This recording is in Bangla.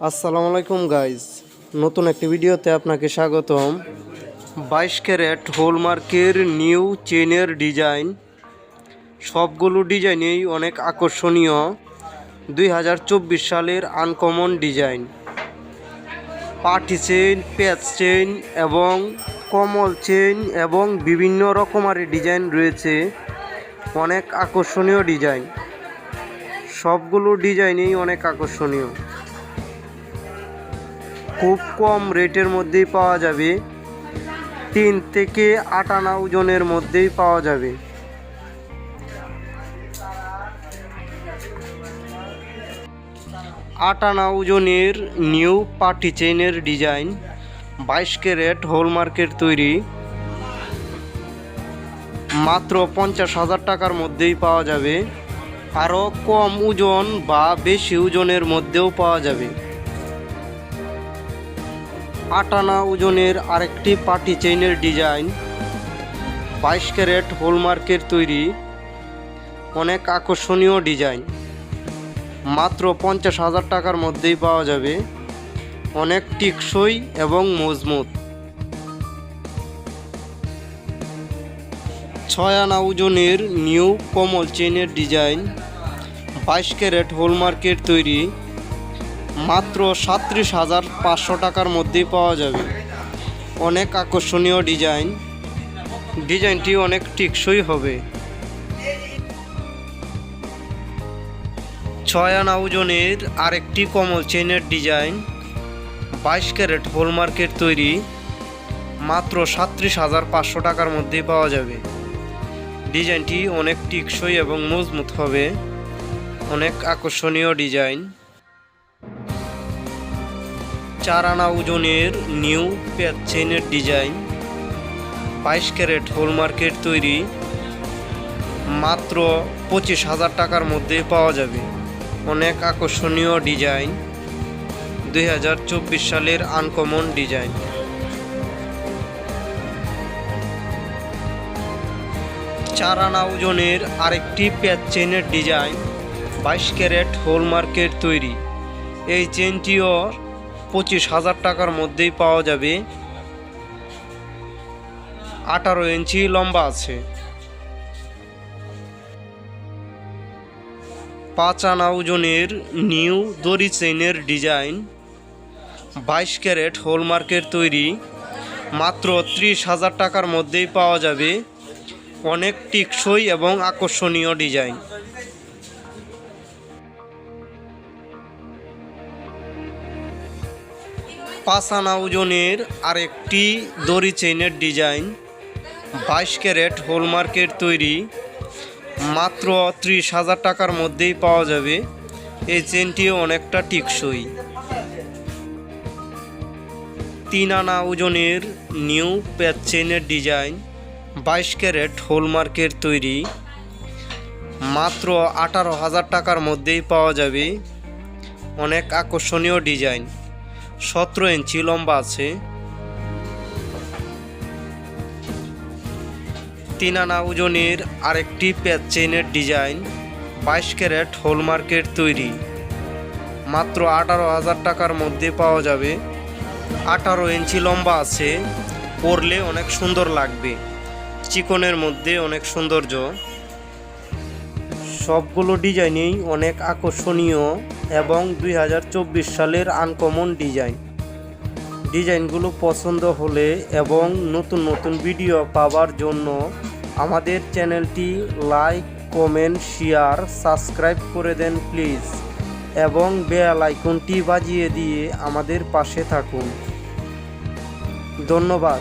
আসসালামু আলাইকুম গাইজ নতুন একটি ভিডিওতে আপনাকে স্বাগতম। বাইশ ক্যারেট হোলমার্কের নিউ চেনের ডিজাইন। সবগুলো ডিজাইনেই অনেক আকর্ষণীয়। দুই হাজার চব্বিশ সালের uncommon design. Party chain, patch chain এবং কমল চেইন এবং বিভিন্ন রকমারি ডিজাইন রয়েছে। অনেক আকর্ষণীয় ডিজাইন। সবগুলো ডিজাইনেই অনেক আকর্ষণীয়। খুব কম রেটের মধ্যেই পাওয়া যাবে। তিন থেকে আট আনা ওজনের মধ্যেই পাওয়া যাবে। আট আনা ওজনের নিউ পার্টি চেইনের ডিজাইন, বাইশ ক্যারেট হলমার্কের তৈরি। মাত্র পঞ্চাশ হাজার টাকার মধ্যেই পাওয়া যাবে। আরও কম ওজন বা বেশি ওজনের মধ্যেও পাওয়া যাবে। আটানা ওজনের আরেকটি পার্টি চেইনের ডিজাইন বাইশ ক্যারেট হোলমার্কের তৈরি, অনেক আকর্ষণীয় ডিজাইন মাত্র পঞ্চাশ হাজার টাকার মধ্যেই পাওয়া যাবে। অনেক টিকসই এবং মজবুত। ছয় আনা ওজনের নিউ কমল চেইনের ডিজাইন বাইশ ক্যারেট হোলমার্কের তৈরি। মাত্র সাত্রিশ হাজার পাঁচশো টাকার মধ্যেই পাওয়া যাবে। অনেক আকর্ষণীয় ডিজাইন। ডিজাইনটি অনেক টিকসই হবে। ছয় আনা ওজনের আরেকটি কমল চেনের ডিজাইন। বাইশ ক্যারেট হলমার্কের তৈরি। মাত্র সাত্রিশ হাজার পাঁচশো টাকার মধ্যেই পাওয়া যাবে। ডিজাইনটি অনেক টিকসই এবং মজবুত হবে। অনেক আকর্ষণীয় ডিজাইন। চার আনা ওজনের নিউ প্যাচ চেইনের ডিজাইন, বাইশ ক্যারেট হলমার্কের তৈরি, মাত্র পঁচিশ হাজার টাকার মধ্যে পাওয়া যাবে। অনেক আকর্ষণীয় ডিজাইন, দুই হাজার চব্বিশ সালের আনকমন ডিজাইন। চার আনা ওজনের আরেকটি প্যাচ চেইনের ডিজাইন, বাইশ ক্যারেট হলমার্কের তৈরি। এই চেনটিও পঁচিশ হাজার টাকার মধ্যেই পাওয়া যাবে। আঠারো ইঞ্চি লম্বা আছে। পাঁচ আনা ওজনের নিউ দড়ি চেইনের ডিজাইন। বাইশ ক্যারেট হলমার্কের তৈরি। মাত্র ত্রিশ হাজার টাকার মধ্যেই পাওয়া যাবে। অনেক টিকসই এবং আকর্ষণীয় ডিজাইন। পাঁচ আনা ওজনের আরেকটি দড়ি চেইনের ডিজাইন, বাইশ ক্যারেট হলমার্কের তৈরি, মাত্র ত্রিশ হাজার টাকার মধ্যেই পাওয়া যাবে। এই চেনটিও অনেকটা টিকসই। তিন আনা ওজনের নিউ প্যাচ চেইনের ডিজাইন, বাইশ ক্যারেট হলমার্কের তৈরি, মাত্র আঠারো হাজার টাকার মধ্যেই পাওয়া যাবে। অনেক আকর্ষণীয় ডিজাইন। সতেরো ইঞ্চি লম্বা আছে। তিন আনা ওজনের আরেকটি প্যাচ চেইনের ডিজাইন, বাইশ ক্যারেট হলমার্কের তৈরি। মাত্র আঠারো হাজার টাকার মধ্যে পাওয়া যাবে। আঠারো ইঞ্চি লম্বা আছে, পরলে অনেক সুন্দর লাগবে। চিকনের মধ্যে অনেক সৌন্দর্য। সবগুলো ডিজাইনেই অনেক আকর্ষণীয় এবং দুই হাজার চব্বিশ সালের আনকমন ডিজাইন। ডিজাইনগুলো পছন্দ হলে এবং নতুন নতুন ভিডিও পাওয়ার জন্য আমাদের চ্যানেলটি লাইক, কমেন্ট, শেয়ার, সাবস্ক্রাইব করে দেন প্লিজ। এবং বেল আইকনটি বাজিয়ে দিয়ে আমাদের পাশে থাকুন। ধন্যবাদ।